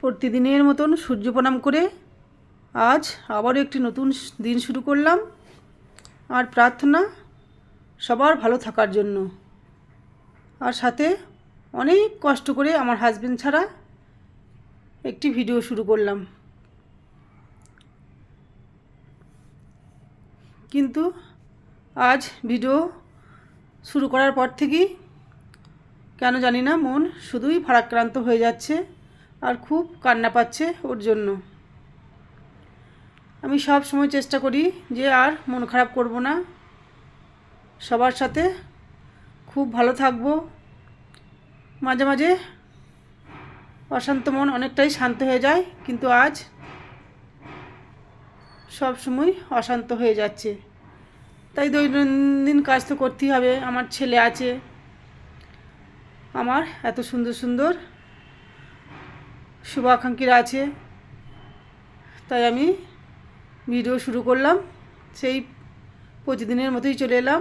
প্রতিদিনের মতন সূর্য প্রণাম করে আজ আবারও একটি নতুন দিন শুরু করলাম। আর প্রার্থনা, সবার ভালো থাকার জন্য। আর সাথে অনেক কষ্ট করে আমার হাজব্যান্ড ছাড়া একটি ভিডিও শুরু করলাম। কিন্তু আজ ভিডিও শুরু করার পর থেকেই, কেন জানি না, মন শুধুই ভারাক্রান্ত হয়ে যাচ্ছে। আর খুব কান্না পাচ্ছে ওর জন্য। আমি সব সময় চেষ্টা করি যে আর মন খারাপ করব না। সবার সাথে খুব ভালো থাকব। মাঝে মাঝে অশান্ত মন অনেকটাই শান্ত হয়ে যায়, কিন্তু আজ সব সময় অশান্ত হয়ে যাচ্ছে। তাই দৈনন্দিন কাজ তো করতেই হবে, আমার ছেলে আছে। আমার এত সুন্দর সুন্দর শুভাকাঙ্ক্ষীরা আছে। তাই আমি ভিডিও শুরু করলাম। সেই প্রতিদিনের মতোই চলে এলাম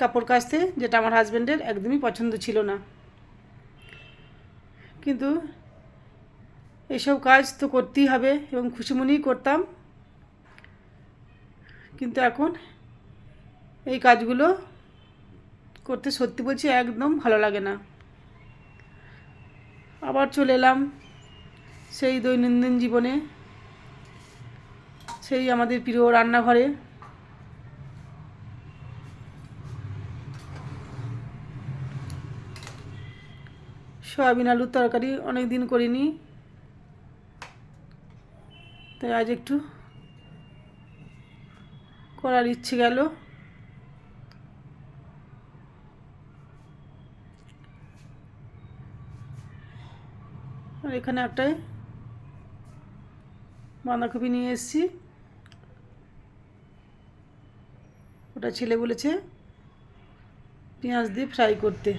কাপড় কাচতে, যেটা আমার হাজব্যান্ডের একদমই পছন্দ ছিল না। কিন্তু এসব কাজ তো করতেই হবে এবং খুশিমনেই করতাম। কিন্তু এখন এই কাজগুলো করতে সত্যি বলছি একদম ভালো লাগে না। আবার চলে এলাম সেই দৈনন্দিন জীবনে, সেই আমাদের প্রিয় রান্নাঘরে। সয়াবিন আলুর তরকারি অনেক দিন করিনি। তাই আজ একটু করার ইচ্ছে গেল। আর এখানে একটাই বাঁধাকপি নিয়ে এসেছি। ওটা ছেলে বলেছে পেঁয়াজ দিয়ে ফ্রাই করতে।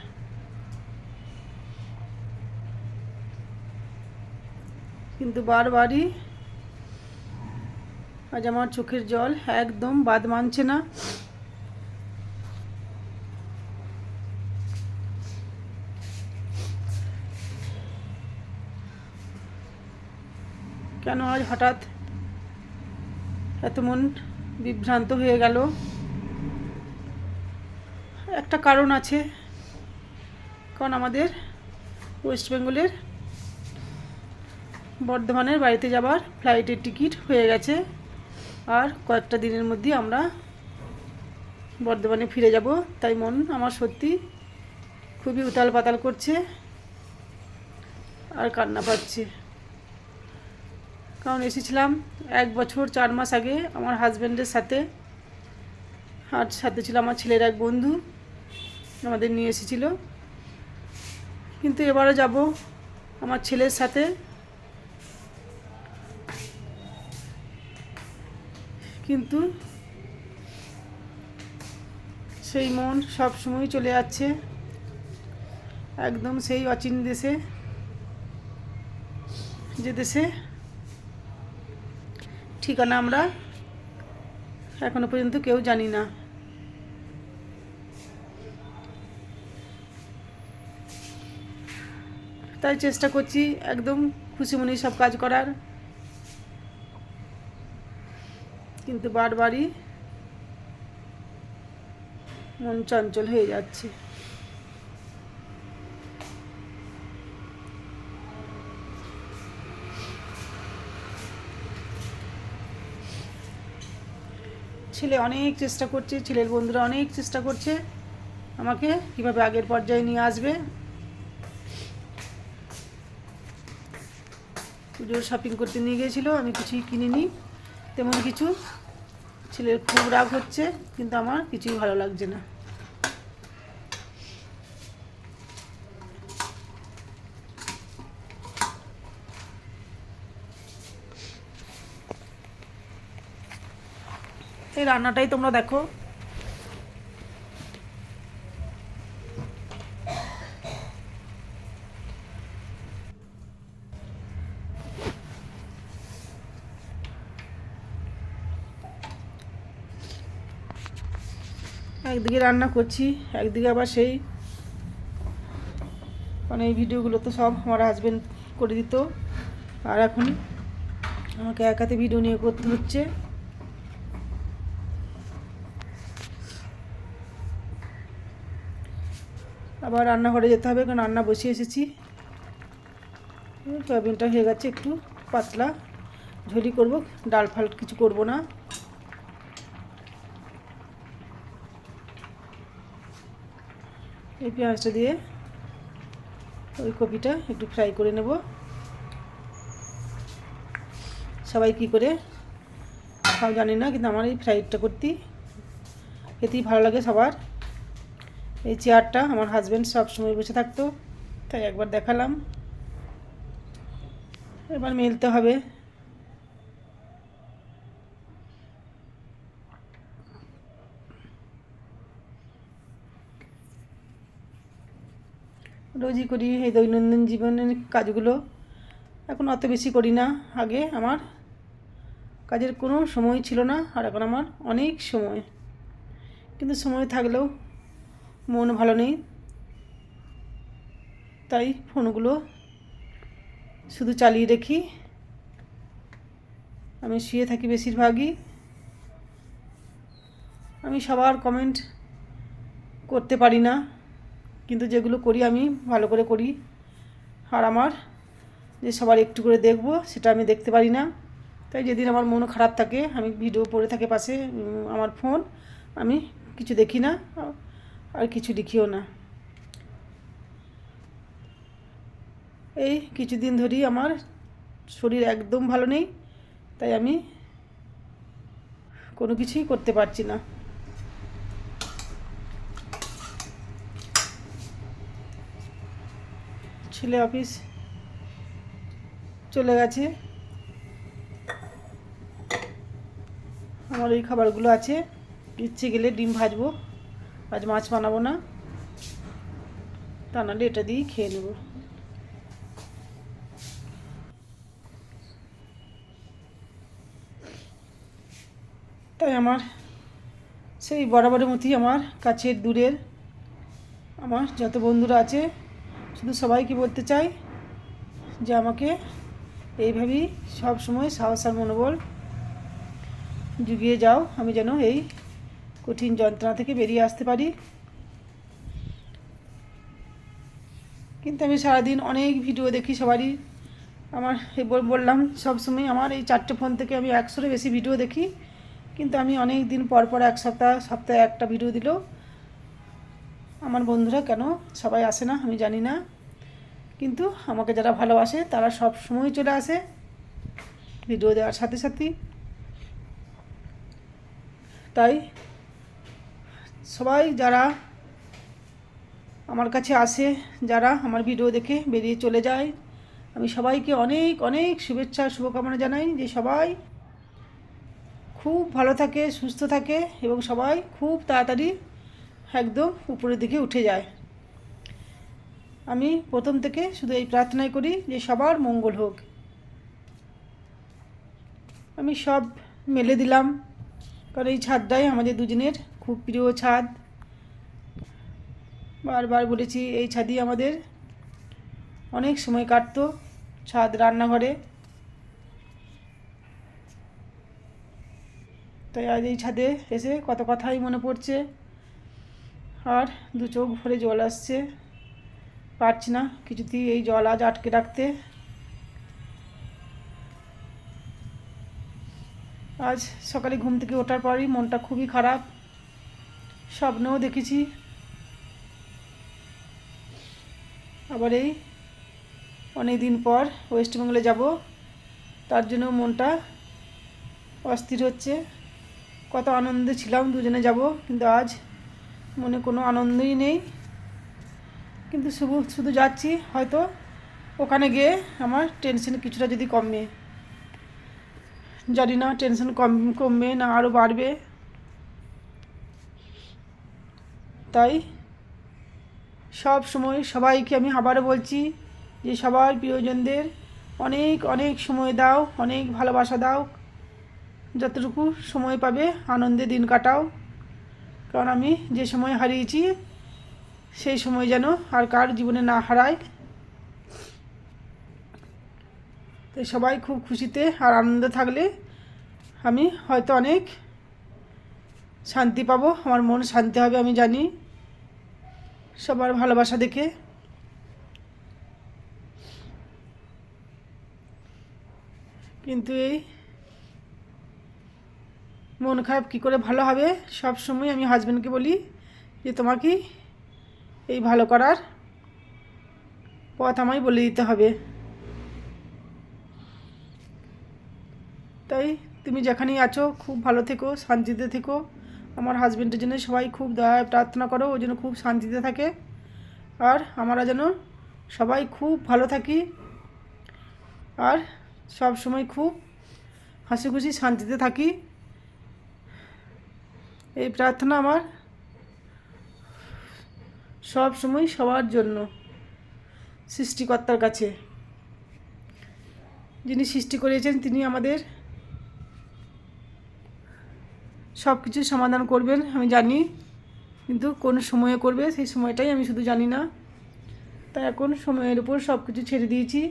কিন্তু বারবারই আজ আমার চোখের জল একদম বাদ মানছে না। কেন আজ হঠাৎ এত মন বিভ্রান্ত হয়ে গেল? একটা কারণ আছে, কারণ আমাদের ওয়েস্ট বেঙ্গলের বর্ধমানের বাড়িতে যাবার ফ্লাইটের টিকিট হয়ে গেছে, আর কয়েকটা দিনের মধ্যে আমরা বর্ধমানে ফিরে যাব। তাই মন আমার সত্যি খুবই উতাল পাতাল করছে আর কান্না পাচ্ছে। কারণ এসেছিলাম এক বছর, চার মাস আগে আমার হাজব্যান্ডের সাথে। আর সাথে ছিল আমার ছেলের এক বন্ধু, আমাদের নিয়ে এসেছিল। কিন্তু এবারে যাব আমার ছেলের সাথে। কিন্তু সেই মন সব সময় চলে যাচ্ছে। একদম সেই অচিন দেশে, যে দেশে ঠিকানা আমরা এখনও পর্যন্ত কেউ জানি না। তাই চেষ্টা করছি একদম খুশি মনে সব কাজ করার। কিন্তু বারবারই মন চঞ্চল হয়ে যাচ্ছে। ছেলে অনেক চেষ্টা করছে, ছেলের বন্ধুরা অনেক চেষ্টা করছে। আমাকে কীভাবে আগের পর্যায়ে নিয়ে আসবে? পুজোর শপিং করতে নিয়ে গিয়েছিল, আমি কিছুই কিনিনি। তেমন কিছু। ছেলের খুব রাগ হচ্ছে, কিন্তু আমার কিছুই ভালো লাগছে না। রান্নাটাই তোমরা দেখো। একদিকে রান্না করছি, একদিকে আবার সেই মানে এই ভিডিওগুলো তো সব আমার হাজবেন্ড করে দিত। আর এখন আমাকে এক হাতে ভিডিও নিয়ে করতে হচ্ছে। আবার রান্নাঘরে যেতে হবে, কারণ রান্না বসিয়ে এসেছি। সয়াবিনটা হয়ে গেছে একটু পাতলা। ঝোলি করব, ডাল ফাল কিছু করব না। এই পেঁয়াজটা দিয়ে ওই কপিটা একটু ফ্রাই করে নেব। সবাই কি করে সব জানি না, কিন্তু আমার এই ফ্রাইডটা করতে খেতেই ভালো লাগে সবার। এই চেয়ারটা আমার হাজব্যান্ড সব সময় বসে থাকতো, তাই একবার দেখালাম। এবার মেলতে হবে। রোজই করি এই দৈনন্দিন জীবনের কাজগুলো। এখন অত বেশি করি না। আগে আমার কাজের কোনো সময় ছিল না, আর এখন আমার অনেক সময়। কিন্তু সময় থাকলেও মন ভালো নেই। তাই ফোনগুলো শুধু চালিয়ে রেখি আমি শুয়ে থাকি বেশিরভাগই। আমি সবার কমেন্ট করতে পারি না, কিন্তু যেগুলো করি আমি ভালো করে করি। আর আমার যে সবার একটু করে দেখব, সেটা আমি দেখতে পারি না। তাই যেদিন আমার মন খারাপ থাকে, আমি ভিডিও পড়ে থাকে পাশে আমার ফোন আমি কিছু দেখি না। আর কিছু লিখিও না। এই কিছুদিন ধরেই আমার শরীর একদম ভালো নেই, তাই আমি কোনো কিছুই করতে পারছি না। ছেলে অফিস চলে গেছে। আমার এই খাবারগুলো আছে ইচ্ছে গেলে ডিম ভাজবো। আজ মাছ বানাবো না। তা নাহলে এটা দিয়েই খেয়ে নেব। তাই আমার সেই বরাবরের মতোই আমার কাছের দূরের আমার যত বন্ধুরা আছে, শুধু সবাইকে বলতে চাই যে আমাকে এইভাবেই সব সময় সাহস আর মনোবল জুগিয়ে যাও। আমি যেন এই কঠিন যন্ত্রণা থেকে বেরিয়ে আসতে পারি। কিন্তু আমি সারাদিন অনেক ভিডিও দেখি সবারই। আমার বললাম সব সময় আমার এই চারটে ফোন থেকে আমি একশোরও বেশি ভিডিও দেখি। কিন্তু আমি অনেক দিন পর পর এক সপ্তাহ, সপ্তাহে একটা ভিডিও দিলেও আমার বন্ধুরা, কেন? সবাই আসে না, আমি জানি না। কিন্তু আমাকে যারা ভালোবাসে, তারা সব সময় চলে আসে ভিডিও দেওয়ার সাথে সাথেই। তাই সবাই যারা আমার কাছে আসে, যারা আমার ভিডিও দেখে বেরিয়ে চলে যায়, আমি সবাইকে অনেক অনেক শুভেচ্ছা, শুভকামনা জানাই যে সবাই খুব ভালো থাকে, সুস্থ থাকে এবং সবাই খুব তাড়াতাড়ি একদম উপরের দিকে উঠে যায়। আমি প্রথম থেকে শুধু এই প্রার্থনাই করি যে সবার মঙ্গল হোক। আমি সব মেলে দিলাম, কারণ এই ছাদটাই আমাদের দুজনের খুব প্রিয় ছাদ। বারবার বলেছি, এই ছাদই আমাদের। অনেক সময় কাটতো ছাদ রান্নাঘরে। তাই আজ এই ছাদে এসে কত কথাই মনে পড়ছে। আর দু চোখ ভরে জল আসছে। পারছি না কিছুতেই এই জল আজ আটকে রাখতে। আজ সকালে ঘুম থেকে ওঠার পরই মনটা খুবই খারাপ। স্বপ্নেও দেখেছি। আবার এই অনেক দিন পর ওয়েস্ট বেঙ্গলে যাব। তার জন্য মনটা অস্থির হচ্ছে। কত আনন্দে ছিলাম দুজনে যাব, কিন্তু আজ মনে কোনো আনন্দই নেই। কিন্তু শুধু শুধু যাচ্ছি, হয়তো ওখানে গিয়ে আমার টেনশন কিছুটা যদি কমবে জানি না টেনশন কম কমবে না আরও বাড়বে। তাই সব সময় সবাইকে আমি আবারও বলছি যে সবার প্রিয়জনদের অনেক অনেক সময় দাও, অনেক ভালোবাসা দাও, যতটুকু সময় পাবে আনন্দে দিন কাটাও। কারণ আমি যে সময় হারিয়েছি, সেই সময় যেন আর কার জীবনে না হারায় তো সবাই খুব খুশিতে আর আনন্দে থাকলে আমি হয়তো অনেক শান্তি পাবো, আমার মন শান্তি হবে আমি জানি। সবার ভালোবাসা দেখে। কিন্তু এই মন খারাপ কী করে ভালো হবে? সব সময় আমি হাজব্যান্ডকে বলি যে, তোমাকে এই ভালো করার পথ আমায় বলে দিতে হবে। তাই তুমি যেখানেই আছো, খুব ভালো থেকো, শান্তিতে থেকো। আমার হাজব্যান্ডের জন্য সবাই খুব দয়া, প্রার্থনা করো, ও যেন খুব শান্তিতে থাকে। আর আমরা যেন সবাই খুব ভালো থাকি। আর সব সময় খুব হাসি খুশি শান্তিতে থাকি। এই প্রার্থনা আমার সব সময় সবার জন্য, সৃষ্টিকর্তার কাছে। যিনি সৃষ্টি করেছেন, তিনি আমাদের সব কিছু সমাধান করবেন, আমি জানি। কিন্তু কোন সময়ে করবে, সেই সময়টাই আমি শুধু জানি না। তাই এখন সময়ের উপর সব কিছু ছেড়ে দিয়েছি।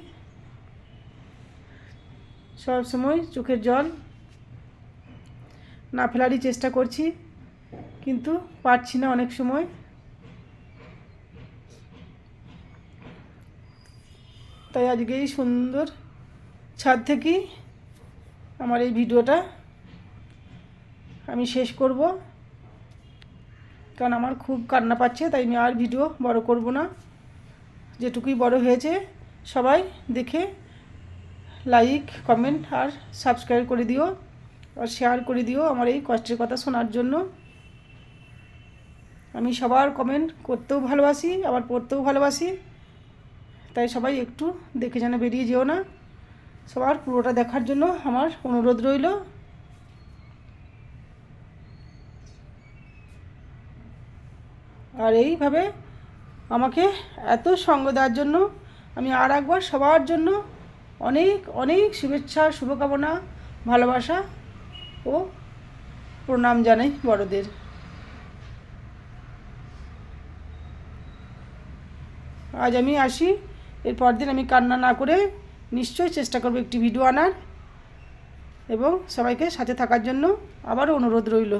সব সময় চোখের জল না ফেলারই চেষ্টা করছি, কিন্তু পারছি না অনেক সময়। তাই আজকে এই সুন্দর ছাদ থেকেই আমার এই ভিডিওটা আমি শেষ করব। কারণ আমার খুব কান্না পাচ্ছে, তাই আমি আর ভিডিও বড় করব না। যেটুকুই বড় হয়েছে, সবাই দেখে লাইক কমেন্ট আর সাবস্ক্রাইব করে দিও আর শেয়ার করে দিও আমার এই কষ্টের কথা শোনার জন্য। আমি সবার কমেন্ট করতেও ভালোবাসি, আবার পড়তেও ভালোবাসি। তাই সবাই একটু দেখে যেন বেরিয়ে যেও না। সবার পুরোটা দেখার জন্য আমার অনুরোধ রইল। আর এইভাবে আমাকে এত সঙ্গ দেওয়ার জন্য, আমি আর একবার সবার জন্য অনেক অনেক শুভেচ্ছা, শুভকামনা, ভালোবাসা ও প্রণাম জানাই বড়দের। আজ আমি আসি এরপর দিন আমি কান্না না করে নিশ্চয়ই চেষ্টা করব একটি ভিডিও আনার এবং সবাইকে সাথে থাকার জন্য আবারও অনুরোধ রইল।